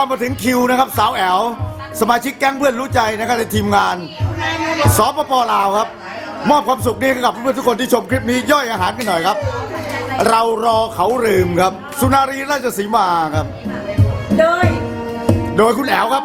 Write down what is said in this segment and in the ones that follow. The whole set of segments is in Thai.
ก็มาถึงคิวนะครับสาวแอลสมาชิกแก๊งเพื่อนรู้ใจนะครับในทีมงานสปปลาวครับ มอบความสุขนี้ให้กับเพื่อนๆทุกคนที่ชมคลิปนี้ย่อยอาหารกันหน่อยครับ เรารอเขาลืมครับ สุนารีราชสีมาครับ โดย โดยคุณแอลครับ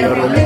Yeah.